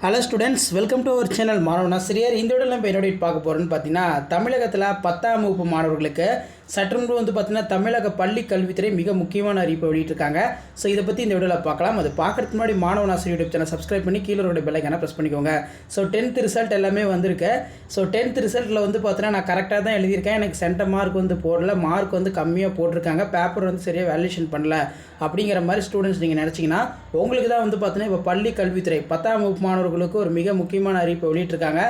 Hello students welcome to our channel மாணவன் ஆசிரியர் இந்த விடலாம் நம்ம என்னோட பார்க்க போகிறோன்னு பார்த்தீங்கன்னா தமிழகத்தில் பத்தாம் வகுப்பு மாணவர்களுக்கு சற்றுமுன்பு வந்து பார்த்திங்கன்னா தமிழக பள்ளி கல்வித்துறை மிக முக்கியமான அறிவிப்பை வெளியிட்டிருக்காங்க. ஸோ இதை பற்றி இந்த வீடியோவில் பார்க்கலாம். அது பார்க்கறதுக்கு முன்னாடி மாணவன் ஆசிரியர் யூடியூப் சேனல் சப்ஸ்கிரைப் பண்ணி கீழே ஒரு பெல்லைக்கான ப்ரெஸ் பண்ணிக்கோங்க. ஸோ டென்த் ரிசல்ட் எல்லாமே வந்திருக்கு. ஸோ டென்த் ரிசல்ட்டில் வந்து பார்த்தீங்கன்னா நான் கரெக்டாக தான் எழுதியிருக்கேன். எனக்கு சென்டர் மார்க் வந்து போடல. மார்க் வந்து கம்மியாக போட்டிருக்காங்க. பேப்பர் வந்து சரியாக வேல்யூஷன் பண்ணல. அப்படிங்கிற மாதிரி ஸ்டூடெண்ட்ஸ் நீங்கள் நினச்சிங்கன்னா உங்களுக்கு தான் வந்து பார்த்தீங்கன்னா இப்போ பள்ளி கல்வித்துறை பத்தாம் வகுப்பு மாணவர்களுக்கு ஒரு மிக முக்கியமான அறிவிப்பை வெளியிட்டிருக்காங்க.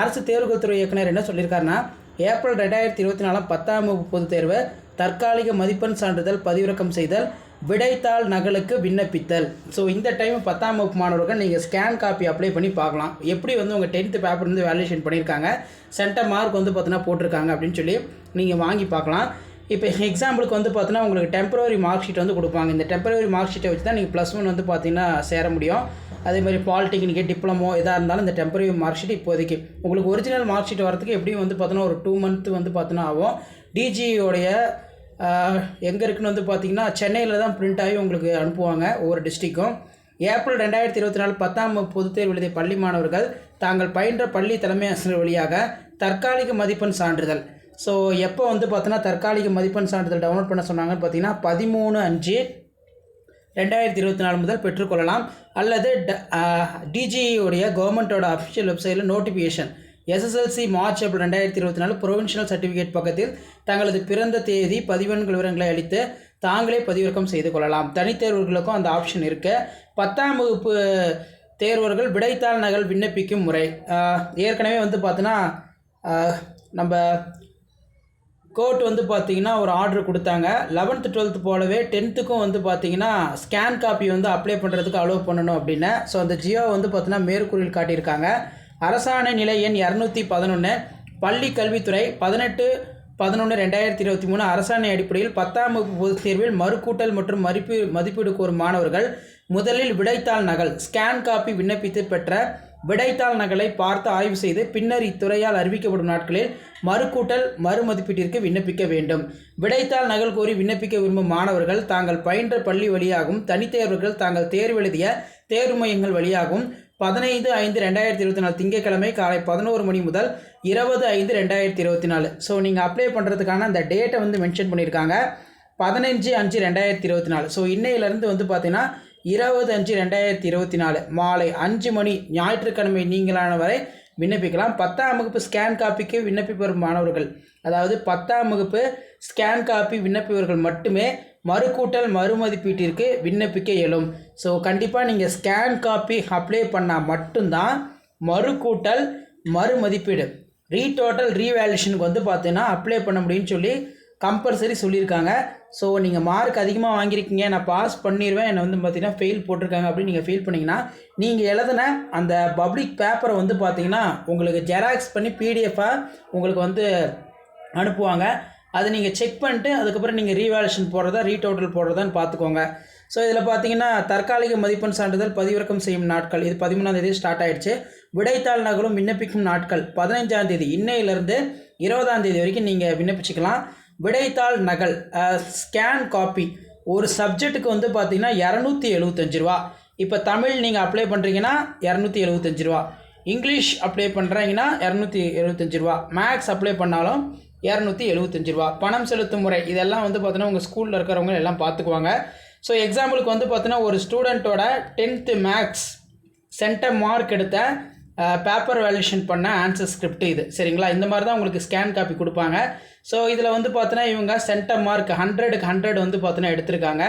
அரசு தேர்வுகள் துறை இயக்குனர் என்ன சொல்லியிருக்காருன்னா ஏப்ரல் ரெண்டாயிரத்தி இருபத்தி நாலாம் பத்தாம் வகுப்பு பொதுத் தேர்வு தற்காலிக மதிப்பெண் சான்றிதழ் பதிவிறக்கம் செய்தல் விடைத்தாள் நகலுக்கு விண்ணப்பித்தல். ஸோ இந்த டைம் பத்தாம் வகுப்பு மாணவர்கள் நீங்கள் ஸ்கேன் காப்பி அப்ளை பண்ணி பார்க்கலாம். எப்படி வந்து உங்கள் டென்த்து பேப்பர் வந்து வேல்யூஷன் பண்ணியிருக்காங்க சென்டர் மார்க் வந்து பார்த்தீங்கன்னா போட்டிருக்காங்க அப்படின்னு சொல்லி நீங்கள் வாங்கி பார்க்கலாம். இப்போ எக்ஸாம்பிளுக்கு வந்து பார்த்தீங்கன்னா உங்களுக்கு டெம்பரவரி மார்க் ஷீட் வந்து கொடுப்பாங்க. இந்த டெம்பரவரி மார்க் ஷீட்டை வச்சு தான் நீங்கள் ப்ளஸ் ஒன் வந்து பார்த்தீங்கன்னா சேர முடியும். அதே மாதிரி பாலிடெக்னிக்கு டிப்ளமோ எதாக இருந்தாலும் இந்த டெம்பரரி மார்க் ஷீட் இப்போதைக்கு உங்களுக்கு ஒரிஜினல் மார்க் ஷீட் வரதுக்கு எப்படியும் வந்து பார்த்தோன்னா ஒரு டூ மந்த் வந்து பார்த்தோன்னா ஆகும். டிஜியோடைய எங்கே இருக்குன்னு வந்து பார்த்தீங்கன்னா சென்னையில் தான் பிரிண்ட் ஆகி உங்களுக்கு அனுப்புவாங்க ஒவ்வொரு டிஸ்ட்ரிக்கும் ஏப்ரல் ரெண்டாயிரத்தி இருபத்தி நாலு பத்தாம் வகுப்பு பொதுத் தேர்வு எழுதிய பள்ளி மாணவர்கள் தாங்கள் பயின்ற பள்ளி தலைமை ஆசிரியர் வழியாக தற்காலிக மதிப்பெண் சான்றிதழ். ஸோ எப்போ வந்து பார்த்தீங்கன்னா தற்காலிக மதிப்பெண் சான்றிதழ் டவுன்லோட் பண்ண சொன்னாங்கன்னு பார்த்தீங்கன்னா பதிமூணு அஞ்சு ரெண்டாயிரத்தி இருபத்தி நாலு முதல் பெற்றுக்கொள்ளலாம். அல்லது டிஜிஇடைய கவர்மெண்ட்டோட அஃபிஷியல் வெப்சைட்டில் நோட்டிஃபிகேஷன் எஸ்எஸ்எல்சி மார்ச் ஏப்ரல் ரெண்டாயிரத்தி இருபத்தி நாலு ப்ரொவின்ஷியல் சர்டிஃபிகேட் பக்கத்தில் தங்களது பிறந்த தேதி பதிவெண்கள் விவரங்களை அளித்து தாங்களே பதிவிறக்கம் செய்து கொள்ளலாம். தனித்தேர்வர்களுக்கும் அந்த ஆப்ஷன் இருக்க. பத்தாம் வகுப்பு தேர்வர்கள் விடைத்தாள் நகல் விண்ணப்பிக்கும் முறை. ஏற்கனவே வந்து பார்த்தோன்னா நம்ம கோர்ட் வந்து பார்த்தீங்கன்னா ஒரு ஆர்டர் கொடுத்தாங்க. லெவன்த்து டுவெல்த்து போலவே டென்த்துக்கும் வந்து பார்த்தீங்கன்னா ஸ்கேன் காப்பி வந்து அப்ளை பண்ணுறதுக்கு அலோவ் பண்ணணும் அப்படின்னு. ஸோ அந்த ஜியோ வந்து பார்த்தீங்கன்னா மேற்கூறில் காட்டியிருக்காங்க. அரசாணை நிலை எண் இரநூத்தி பதினொன்று பள்ளி கல்வித்துறை பதினெட்டு பதினொன்று ரெண்டாயிரத்தி இருபத்தி மூணு அரசாணை அடிப்படையில் பத்தாம் வகுப்பு பொதுத் தேர்வில் மறுக்கூட்டல் மற்றும் மதிப்பு மதிப்பீடு கோரும் மாணவர்கள் முதலில் விடைத்தாள் நகல் ஸ்கேன் காப்பி விண்ணப்பித்து பெற்ற விடைத்தாள் நகலை பார்த்து ஆய்வு செய்து பின்னர் இத்துறையால் அறிவிக்கப்படும் நாட்களில் மறுக்கூட்டல் மறுமதிப்பீட்டிற்கு விண்ணப்பிக்க வேண்டும். விடைத்தாள் நகல் கோரி விண்ணப்பிக்க விரும்பும் மாணவர்கள் தாங்கள் பயின்ற பள்ளி வழியாகவும் தனித்தேர்வர்கள் தாங்கள் தேர்வு எழுதிய தேர்வு மையங்கள் வழியாகவும் பதினைந்து ஐந்து ரெண்டாயிரத்தி இருபத்தி நாலு திங்கட்கிழமை காலை பதினோரு மணி முதல் இருபது ஐந்து ரெண்டாயிரத்தி இருபத்தி நாலு. ஸோ நீங்கள் அப்ளை பண்ணுறதுக்கான அந்த டேட்டை வந்து மென்ஷன் பண்ணியிருக்காங்க. பதினஞ்சு அஞ்சு ரெண்டாயிரத்தி இருபத்தி நாலு. ஸோ இன்னையிலேருந்து வந்து பார்த்தீங்கன்னா இருபது அஞ்சு ரெண்டாயிரத்தி இருபத்தி நாலு மாலை அஞ்சு மணி ஞாயிற்றுக்கிழமை நீங்களான வரை விண்ணப்பிக்கலாம். பத்தாம் வகுப்பு ஸ்கேன் காப்பிக்கு விண்ணப்பிப்பவர் மாணவர்கள். அதாவது பத்தாம் வகுப்பு ஸ்கேன் காப்பி விண்ணப்பிப்பவர்கள் மட்டுமே மறுக்கூட்டல் மறுமதிப்பீட்டிற்கு விண்ணப்பிக்க இயலும். ஸோ கண்டிப்பாக நீங்கள் ஸ்கேன் காப்பி அப்ளை பண்ணால் மட்டும்தான் மறுக்கூட்டல் மறுமதிப்பீடு. ரீடோட்டல் ரீவேல்யூஷனுக்கு வந்து பார்த்தீங்கன்னா அப்ளை பண்ண முடியும்னு சொல்லி கம்பல்சரி சொல்லியிருக்காங்க. ஸோ நீங்கள் மார்க் அதிகமாக வாங்கியிருக்கீங்க. நான் பாஸ் பண்ணிடுவேன் என்னை வந்து பார்த்தீங்கன்னா ஃபெயில் போட்டிருக்காங்க அப்படின்னு நீங்கள் ஃபீல் பண்ணிங்கன்னா நீங்கள் எழுதின அந்த பப்ளிக் பேப்பரை வந்து பார்த்தீங்கன்னா உங்களுக்கு ஜெராக்ஸ் பண்ணி பிடிஎஃபாக உங்களுக்கு வந்து அனுப்புவாங்க. அதை நீங்கள் செக் பண்ணிட்டு அதுக்கப்புறம் நீங்கள் ரீவேல்யூஷன் போடுறதா ரீடோட்டல் போடுறதான்னு பார்த்துக்கோங்க ஸோ இதில் பார்த்தீங்கன்னா தற்காலிக மதிப்பெண் சான்றிதழ் பதிவிறக்கம் செய்யும் நாட்கள். இது பதிமூணாம் தேதி ஸ்டார்ட் ஆயிடுச்சு. விடைத்தாள் நகலும் விண்ணப்பிக்கும் நாட்கள். பதினைஞ்சாம் தேதி இன்னையிலேருந்து இருபதாம் தேதி வரைக்கும் நீங்கள் விண்ணப்பிச்சுக்கலாம். விடைத்தாள் நகல் ஸ்கேன் காப்பி ஒரு சப்ஜெக்ட்டுக்கு வந்து பார்த்தீங்கன்னா இரநூத்தி எழுபத்தஞ்சு ரூபா. இப்போ தமிழ் நீங்கள் அப்ளை பண்ணுறீங்கன்னா இரநூத்தி எழுபத்தஞ்சு ரூபா. இங்கிலீஷ் அப்ளை பண்ணுறீங்கன்னா இரநூத்தி எழுபத்தஞ்சு ரூபா. மேக்ஸ் அப்ளை பண்ணாலும் இரநூத்தி எழுபத்தஞ்சு ரூபா. பணம் செலுத்தும் முறை இதெல்லாம் வந்து பார்த்தீங்கன்னா உங்கள் ஸ்கூலில் இருக்கிறவங்க எல்லாம் பார்த்துக்குவாங்க ஸோ எக்ஸாம்பிளுக்கு வந்து பார்த்தீங்கன்னா ஒரு ஸ்டூடெண்ட்டோட டென்த்து மேக்ஸ் சென்டர் மார்க் எடுத்த பேப்பர் வேல்யூஷன் பண்ண ஆன்சர் ஸ்கிரிப்ட் இது. சரிங்களா? இந்த மாதிரி தான் உங்களுக்கு ஸ்கேன் காப்பி கொடுப்பாங்க. ஸோ இதில் வந்து பார்த்தீங்கன்னா இவங்க சென்டம் மார்க் ஹண்ட்ரடுக்கு ஹண்ட்ரட் வந்து பார்த்தீங்கன்னா எடுத்திருக்காங்க.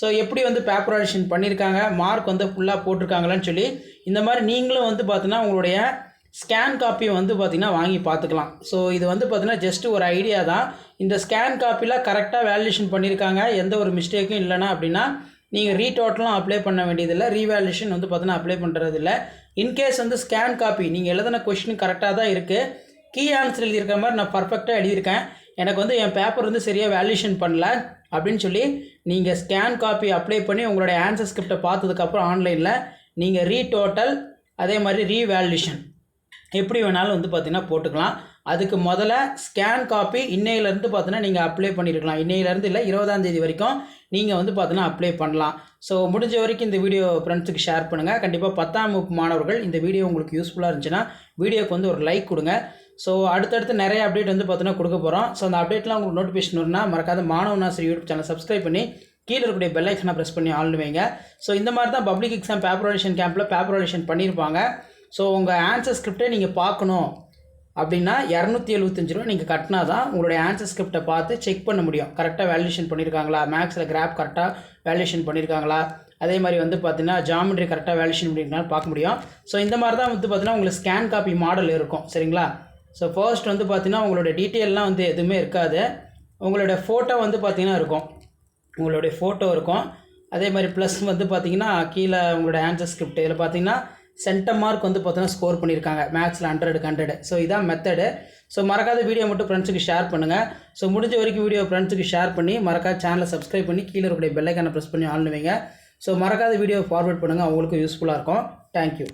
ஸோ எப்படி வந்து பேப்பர் வேல்யூஷன் பண்ணியிருக்காங்க மார்க் வந்து ஃபுல்லாக போட்டிருக்காங்களான்னு சொல்லி இந்த மாதிரி நீங்களும் வந்து பார்த்தீங்கன்னா உங்களுடைய ஸ்கேன் காப்பியை வந்து பார்த்திங்கன்னா வாங்கி பார்த்துக்கலாம் ஸோ இது வந்து பார்த்தீங்கன்னா ஜஸ்ட் ஒரு ஐடியா தான். இந்த ஸ்கேன் காப்பியில் கரெக்டாக வேல்யூஷன் பண்ணியிருக்காங்க எந்த ஒரு மிஸ்டேக்கும் இல்லைனா அப்படின்னா நீங்கள் ரீடோட்டலும் அப்ளை பண்ண வேண்டியதில்லை. ரீவேல்யூஷன் வந்து பார்த்தீங்கன்னா அப்ளை பண்ணுறதில்ல இன்கேஸ் வந்து ஸ்கேன் காப்பி நீங்கள் எழுதின கொஷின் கரெக்டாக தான் இருக்குது கீ ஆன்சர் எழுதியிருக்கிற மாதிரி நான் பர்ஃபெக்டாக எழுதியிருக்கேன். எனக்கு வந்து என் பேப்பர் வந்து சரியாக வேல்யூஷன் பண்ணல அப்படின்னு சொல்லி நீங்கள் ஸ்கேன் காப்பி அப்ளை பண்ணி உங்களுடைய ஆன்சர் ஸ்கிரிப்டை பார்த்ததுக்கப்புறம் ஆன்லைனில் நீங்கள் ரீ டோட்டல் அதே மாதிரி ரீவேல்யூஷன் எப்படி வேணாலும் வந்து பார்த்திங்கன்னா போட்டுக்கலாம். அதுக்கு முதல்ல ஸ்கேன் காப்பி இன்னையிலேருந்து பார்த்தீங்கன்னா நீங்கள் அப்ளை பண்ணியிருக்கலாம் இன்னையிலேருந்து இல்லை இருபதாம் தேதி வரைக்கும் நீங்கள் வந்து பார்த்தீங்கன்னா அப்ளை பண்ணலாம். ஸோ முடிஞ்ச வரைக்கும் இந்த வீடியோ ஃப்ரெண்ட்ஸுக்கு ஷேர் பண்ணுங்கள் கண்டிப்பாக பத்தாம் வகுப்பு மாணவர்கள் இந்த வீடியோ உங்களுக்கு யூஸ்ஃபுல்லாக இருந்துச்சுன்னா வீடியோக்கு வந்து ஒரு லைக் கொடுங்க. ஸோ அடுத்தடுத்து நிறைய அப்டேட் வந்து பார்த்தீங்கன்னா கொடுக்க போகிறோம் ஸோ அந்த அப்டேட்லாம் உங்களுக்கு நோட்டிஃபிகேஷன் வரும்னா மறக்காத மாணவ நாசர் யூடியூப் சேனல் சப்ஸ்கிரைப் பண்ணி கீழே இருக்கக்கூடிய பெல் ஐக்கனை ப்ரெஸ் பண்ணி ஆள்னு ஸோ இந்த மாதிரி தான் பப்ளிக் எக்ஸாம் பேப்பரேஷன் கேம்பில் பேப்பரேஷன் பண்ணியிருப்பாங்க ஸோ உங்கள் ஆன்சர் ஸ்கிரிப்டே நீங்கள் பார்க்கணும். அப்படின்னா இரநூத்தி எழுபத்தஞ்சு ரூபா நீங்கள் கட்டினா தான் உங்களுடைய ஆன்சர் ஸ்கிரிப்டை பார்த்து செக் பண்ண முடியும். கரெக்டாக வேல்யூஷன் பண்ணியிருக்காங்களா மேக்ஸில் கிராப் கரெக்டாக வேல்யூஷன் பண்ணியிருக்காங்களா அதே மாதிரி வந்து பார்த்தீங்கன்னா ஜாமெட்ரி கரெக்டாக வேல்யூஷன் பண்ணியிருக்காங்க பார்க்க முடியும். ஸோ இந்த மாதிரி தான் வந்து பார்த்தீங்கன்னா உங்களுக்கு ஸ்கேன் காப்பி மாடல் இருக்கும். சரிங்களா? ஸோ ஃபர்ஸ்ட் வந்து பார்த்தீங்கன்னா உங்களோட டீட்டெயிலெலாம் வந்து எதுவுமே இருக்காது. உங்களோட ஃபோட்டோ வந்து பார்த்தீங்கன்னா இருக்கும். உங்களுடைய ஃபோட்டோ இருக்கும். அதே மாதிரி ப்ளஸ் வந்து பார்த்தீங்கன்னா கீழே உங்களோட ஆன்சர் ஸ்கிரிப்ட் இதில் பார்த்தீங்கன்னா சென்டம் மார்க் வந்து பார்த்தோன்னா ஸ்கோர் பண்ணியிருக்காங்க. மேக்ஸில் ஹண்ட்ரடுக்கு ஹண்ட்ரடு ஸோ இதான் மெத்தடு ஸோ மறக்காத வீடியோ மட்டும் ஃப்ரெண்ட்ஸுக்கு ஷேர் பண்ணுங்கள் ஸோ முடிஞ்ச வரைக்கும் வீடியோ ஃப்ரெண்ட்ஸுக்கு ஷேர் பண்ணி மறக்காத சேனலை சப்ஸ்கிரைப் பண்ணி கீழே இருக்கக்கூடிய பெல்லைக்கான ப்ரெஸ் பண்ணி ஆன் வைங்க. ஸோ மறக்காத வீடியோ ஃபார்வர்ட் பண்ணுங்கள் அவங்களுக்கும் யூஸ்ஃபுல்லாக இருக்கும். தேங்க்யூ